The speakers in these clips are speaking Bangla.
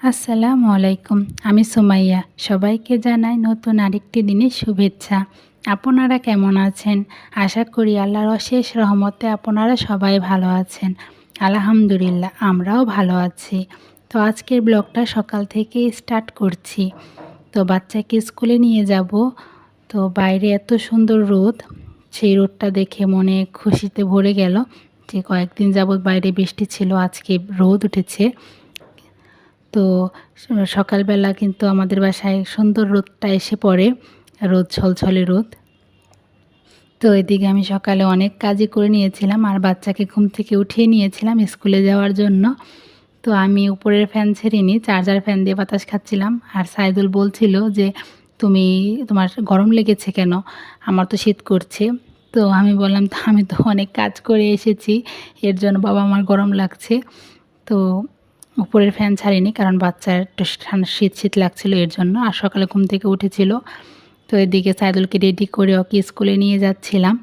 আসসালামু আলাইকুম, আমি সুমাইয়া। সবাইকে জানাই নতুন আরেকটি দিনের শুভেচ্ছা। আপনারা কেমন আছেন? আশা করি আল্লাহর অশেষ রহমতে আপনারা সবাই ভালো আছেন। আলহামদুলিল্লাহ, আমরাও ভালো আছি। তো আজকের ব্লগটা সকাল থেকে স্টার্ট করছি। তো বাচ্চাকে স্কুলে নিয়ে যাব। তো বাইরে এত সুন্দর রোদ, সেই রোদটা দেখে মনে খুশিতে ভরে গেল যে কয়েকদিন যাবৎ বাইরে বৃষ্টি ছিল, আজকে রোদ উঠেছে। তো সকালবেলা কিন্তু আমাদের বাসায় সুন্দর রোদটা এসে পড়ে, রোদ ছলছলে রোদ। তো এদিকে আমি সকালে অনেক কাজই করে নিয়েছিলাম, আর বাচ্চাকে ঘুম থেকে উঠিয়ে নিয়েছিলাম স্কুলে যাওয়ার জন্য। তো আমি উপরের ফ্যান ছেড়ে নিই চার্জার ফ্যান দিয়ে বাতাস খাচ্ছিলাম, আর সাইদুল বলছিল যে, তুমি তোমার গরম লেগেছে কেন? আমার তো শীত করছে। তো আমি বললাম, তো আমি তো অনেক কাজ করে এসেছি, এর জন্য বাবা আমার গরম লাগছে। তো উপরের ফ্যান ছাড়িনি কারণ বাচ্চার একটু শীত শীত লাগছিল এর জন্য। আর সকালে ঘুম থেকে উঠেছিল। তো এদিকে সাইদুলকে রেডি করে ওকে স্কুলে নিয়ে যাচ্ছিলাম।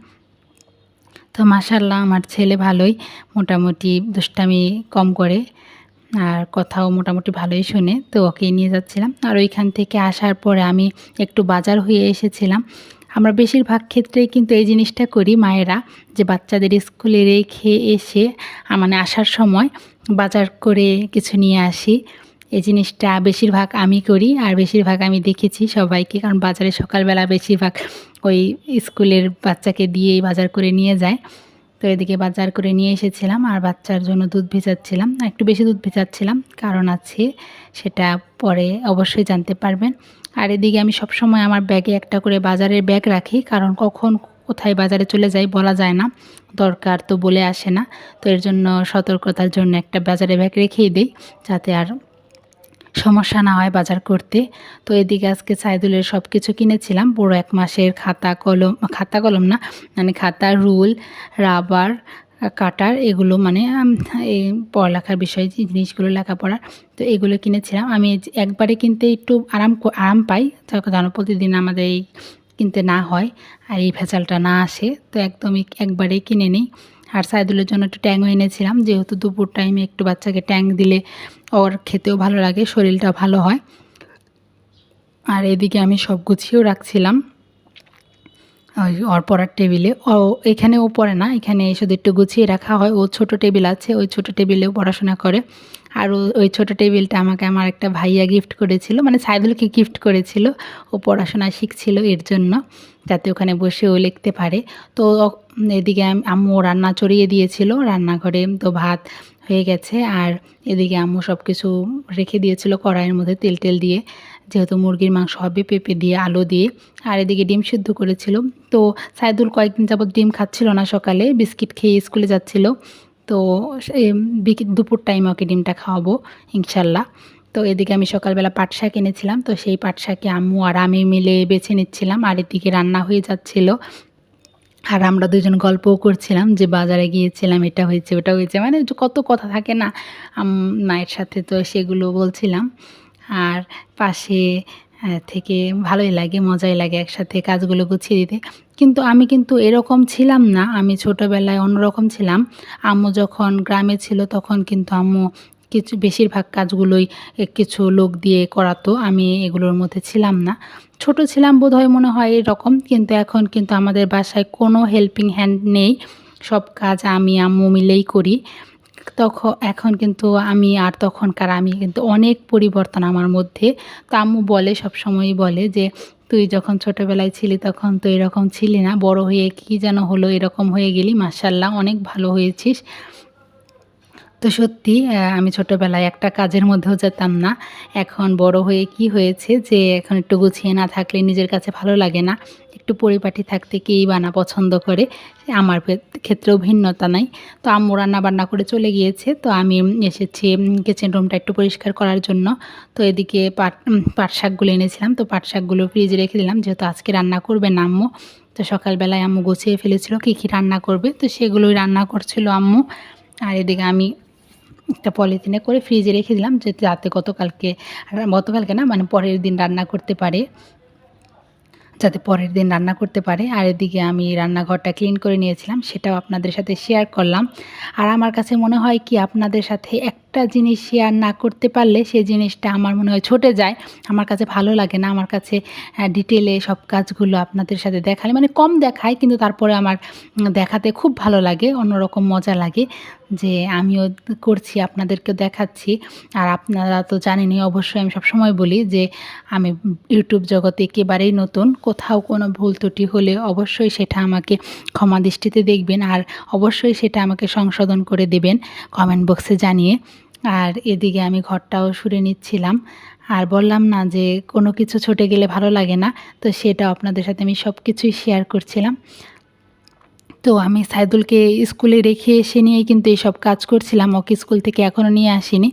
তো মাসাল্লাহ আমার ছেলে ভালোই, মোটামুটি দুষ্টামি কম করে আর কথাও মোটামুটি ভালোই শুনে তো ওকে নিয়ে যাচ্ছিলাম। আর ওইখান থেকে আসার পরে আমি একটু বাজার হয়ে এসেছিলাম। আমরা বেশিরভাগ ক্ষেত্রেই কিন্তু এই জিনিসটা করি মায়েরা, যে বাচ্চাদের স্কুলে রেখে এসে মানে আসার সময় বাজার করে কিছু নিয়ে আসি। এই জিনিসটা বেশিরভাগ আমি করি আর বেশিরভাগ আমি দেখেছি সবাইকে, কারণ বাজারে সকালবেলা বেশিরভাগ ওই স্কুলের বাচ্চাকে দিয়েই বাজার করে নিয়ে যায়। তো এদিকে বাজার করে নিয়ে এসেছিলাম আর বাচ্চার জন্য দুধ ভেজাচ্ছিলাম। একটু বেশি দুধ ভেজাচ্ছিলাম, কারণ আছে সেটা পরে অবশ্যই জানতে পারবেন। আর এদিকে আমি সবসময় আমার ব্যাগে একটা করে বাজারের ব্যাগ রাখি, কারণ কখন কোথায় বাজারে চলে যাই বলা যায় না। দরকার তো বলে আসে না। তো এর জন্য সতর্কতার জন্য একটা বাজারে ব্যাগ রেখেই দিই যাতে আর সমস্যা না হয় বাজার করতে। তো এদিকে আজকে সাইদুলের সব কিছু কিনেছিলাম। বড় এক মাসের খাতা কলম খাতা কলম না মানে খাতা, রুল, রাবার, কাটার এগুলো মানে এই পড়ালেখার বিষয়ে যে জিনিসগুলো লেখাপড়ার, তো এগুলো কিনেছিলাম। আমি একবারে কিনতে একটু আরাম আরাম পাই। জানো প্রতিদিন আমাদের এই কিনতে না হয় আর এই ভেজালটা না আসে, তো একদমই একবারেই কিনে নিই। আর সাইদুলের জন্য একটু ট্যাংও এনেছিলাম, যেহেতু দুপুর টাইমে একটু বাচ্চাকে ট্যাং দিলে ওর খেতেও ভালো লাগে, শরীরটা ভালো হয়। আর এদিকে আমি সব গুছিয়েও রাখছিলাম। ওর পড়ার টেবিলে। ও এখানে ও পড়ে না, এখানে শুধু একটু গুছিয়ে রাখা হয়। ও ছোট টেবিল আছে, ওই ছোট টেবিলেও পড়াশোনা করে। আর ওই ছোট টেবিলটা আমাকে আমার একটা ভাইয়া গিফট করেছিল মানে সাইদুলকে গিফট করেছিল। ও পড়াশোনা শিখছিল এর জন্য, যাতে ওখানে বসে ও লিখতে পারে। তো এদিকে আম্মু রান্না চড়িয়ে দিয়েছিল। রান্নাঘরে তো ভাত হয়ে গেছে। আর এদিকে আম্মু সব কিছু রেখে দিয়েছিল কড়াইয়ের মধ্যে তেল টেল দিয়ে। যেহেতু মুরগির মাংস হবে, পেঁপে দিয়ে, আলু দিয়ে। আর এদিকে ডিম সিদ্ধ করেছিল। তো সাইদুল কয়েকদিন যাবৎ ডিম খাচ্ছিল না সকালে, বিস্কিট খেয়ে স্কুলে যাচ্ছিল। তো দুপুর টাইমে ওকে ডিমটা খাওয়াবো, ইনশাল্লাহ। তো এদিকে আমি সকালবেলা পাট শাক এনেছিলাম। তো সেই পাট শাকে আম্মু আর আমি মিলে বেছে নিচ্ছিলাম। আর এদিকে রান্না হয়ে যাচ্ছিল। আর আমরা দুজন গল্পও করছিলাম যে বাজারে গিয়েছিলাম, এটা হয়েছে, ওটা হয়েছে মানে কত কথা থাকে না মায়ের সাথে তো সেগুলো বলছিলাম। আর পাশে থেকে ভালোই লাগে, মজাই লাগে একসাথে কাজগুলো গুছিয়ে দিতে। কিন্তু আমি কিন্তু এরকম ছিলাম না, আমি ছোটোবেলায় অন্যরকম ছিলাম। আম্মু যখন গ্রামে ছিল, তখন কিন্তু আম্মু কিছু, বেশিরভাগ কাজগুলোই কিছু লোক দিয়ে করাতো আমি এগুলোর মধ্যে ছিলাম না। ছোট ছিলাম বোধ হয় মনে হয় এরকম, কিন্তু এখন কিন্তু আমাদের বাসায় কোনো হেল্পিং হ্যান্ড নেই। সব কাজ আমি আম্মু মিলেই করি। তখন এখন কিন্তু আমি আর তখনকার আমি কিন্তু অনেক পরিবর্তন আমার মধ্যে। তো আম্মু বলে সব সময়ই বলে যে, তুই যখন ছোটোবেলায় ছিলি তখন তো এরকম ছিলি না। বড় হয়ে কী যেন হলো এরকম হয়ে গেলি। মার্শাল্লাহ অনেক ভালো হয়েছিস। তো সত্যি আমি ছোটোবেলায় একটা কাজের মধ্যেও যেতাম না। এখন বড় হয়ে কি হয়েছে যে, এখন একটু গুছিয়ে না থাকলে নিজের কাছে ভালো লাগে না। একটু পরিপাটি থাকতে কেই বানা পছন্দ করে আমার ক্ষেত্রেও ভিন্নতা নাই। তো আম্মু রান্না বান্না করে চলে গিয়েছে, তো আমি এসেছি কিচেন রুমটা একটু পরিষ্কার করার জন্য। তো এদিকে পাট পাট শাকগুলো এনেছিলাম, তো পাট শাকগুলো ফ্রিজে রেখে দিলাম, যেহেতু আজকে রান্না করবে না আম্মু। তো সকালবেলায় আম্মু গুছিয়ে ফেলেছিল, কী কী রান্না করবে? তো সেগুলোই রান্না করছিল আম্মু। আর এদিকে আমি একটা পলিথিনে করে ফ্রিজে রেখে দিলাম, যে যাতে গতকালকে গতকালকে না মানে পরের দিন রান্না করতে পারে। যাতে পরের দিন রান্না করতে পারে। আর এদিকে আমি রান্নাঘরটা ক্লিন করে নিয়েছিলাম, সেটাও আপনাদের সাথে শেয়ার করলাম। আর আমার কাছে মনে হয় কি, আপনাদের সাথে একটা জিনিস শেয়ার না করতে পারলে সেই জিনিসটা আমার মনে হয় ছুটে যায়। আমার কাছে ভালো লাগে না, আমার কাছে ডিটেলে সব কাজগুলো আপনাদের সাথে দেখালে মানে কম দেখায়, কিন্তু তারপরে আমার দেখাতে খুব ভালো লাগে, অন্যরকম মজা লাগে। যে আমিও করছি, আপনাদেরকেও দেখাচ্ছি। আর আপনারা তো জানেনই, অবশ্যই আমি সবসময় বলি যে আমি ইউটিউব জগতে একেবারেই নতুন। কোথাও কোনো ভুল ত্রুটি হলে অবশ্যই সেটা আমাকে ক্ষমা দৃষ্টিতে দেখবেন আর অবশ্যই সেটা আমাকে সংশোধন করে দেবেন কমেন্ট বক্সে জানিয়ে। আর এদিকে আমি ঘরটাও সুরে নিচ্ছিলাম। আর বললাম না যে কোনো কিছু ছুটে গেলে ভালো লাগে না, তো সেটা আপনাদের সাথে আমি সব কিছুই শেয়ার করছিলাম। তো আমি সাইদুলকে স্কুলে রেখে এসে নিয়েই কিন্তু এইসব কাজ করছিলাম। ওকে স্কুল থেকে এখনও নিয়ে আসিনি।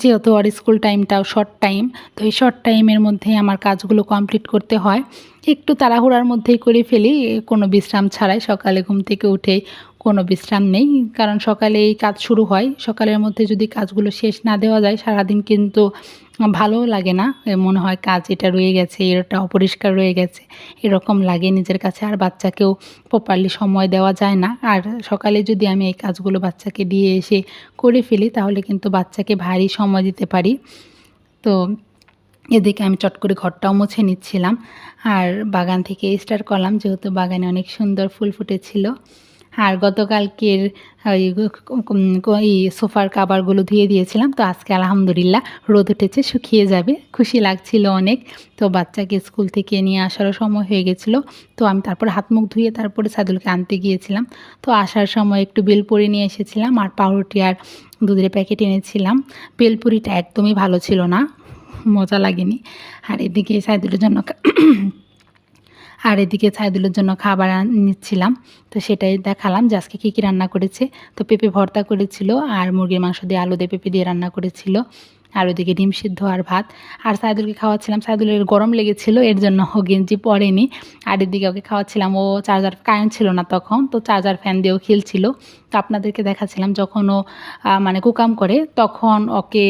যেহেতু ওর স্কুল টাইমটাও শর্ট টাইম তো এই শর্ট টাইমের মধ্যে আমার কাজগুলো কমপ্লিট করতে হয়। একটু তাড়াহুড়ার মধ্যেই করে ফেলি, কোনো বিশ্রাম ছাড়াই সকালে ঘুম থেকে উঠে কোনো বিশ্রাম নেই। কারণ সকালে এই কাজ শুরু হয়। সকালের মধ্যে যদি কাজগুলো শেষ না দেওয়া যায়, সারাদিন কিন্তু ভালোও লাগে না। মনে হয় কাজ এটা রয়ে গেছে, এটা অপরিষ্কার রয়ে গেছে। এরকম লাগে নিজের কাছে। আর বাচ্চাকেও প্রপারলি সময় দেওয়া যায় না। আর সকালে যদি আমি এই কাজগুলো বাচ্চাকে দিয়ে এসে করে ফেলি, তাহলে কিন্তু বাচ্চাকে ভারী সময় দিতে পারি। তো এদিকে আমি চট করে ঘরটাও মুছে নিচ্ছিলাম। আর বাগান থেকে স্টার্ট করলাম। যেহেতু বাগানে অনেক সুন্দর ফুল ফুটেছিল। আর গতকালকের, ওই সোফার কাবারগুলো ধুয়ে দিয়েছিলাম। তো আজকে আলহামদুলিল্লাহ রোদ উঠেছে, শুকিয়ে যাবে। খুশি লাগছিল অনেক। তো বাচ্চাকে স্কুল থেকে নিয়ে আসারও সময় হয়ে গেছিল। তো আমি তারপর হাত মুখ ধুয়ে তারপরে সাদুলকে আনতে গিয়েছিলাম। তো আসার সময় একটু বেলপুরি নিয়ে এসেছিলাম আর পাউরুটি আর দুধের প্যাকেট এনেছিলাম। বেলপুরিটা একদমই ভালো ছিল না। মজা লাগেনি। আর এদিকে সাইদুলের জন্য আর এদিকে সাইদুলের জন্য খাবার নিচ্ছিলাম তো সেটাই দেখালাম যে আজকে কী কী রান্না করেছে। তো পেঁপে ভর্তা করেছিল আর মুরগির মাংস দিয়ে আলু দিয়ে পেঁপে দিয়ে রান্না করেছিল, আর ওদিকে ডিম সিদ্ধ আর ভাত। আর সাইদুলকে খাওয়াচ্ছিলাম, সাইদুলের গরম লেগেছিল, এর জন্য ও গেঞ্জি পরেনি। আর এদিকে ওকে খাওয়াচ্ছিলাম, ও চার্জার কারেন্ট ছিল না তখন, তো চার্জার ফ্যান দিয়েও খেলছিল। তো আপনাদেরকে দেখাচ্ছিলাম যখন ও মানে কুকাম করে, তখন ওকে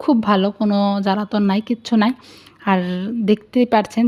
খুব ভালো কোনো জ্বালাতন নাই, কিচ্ছু নাই। আর দেখতেই পারছেন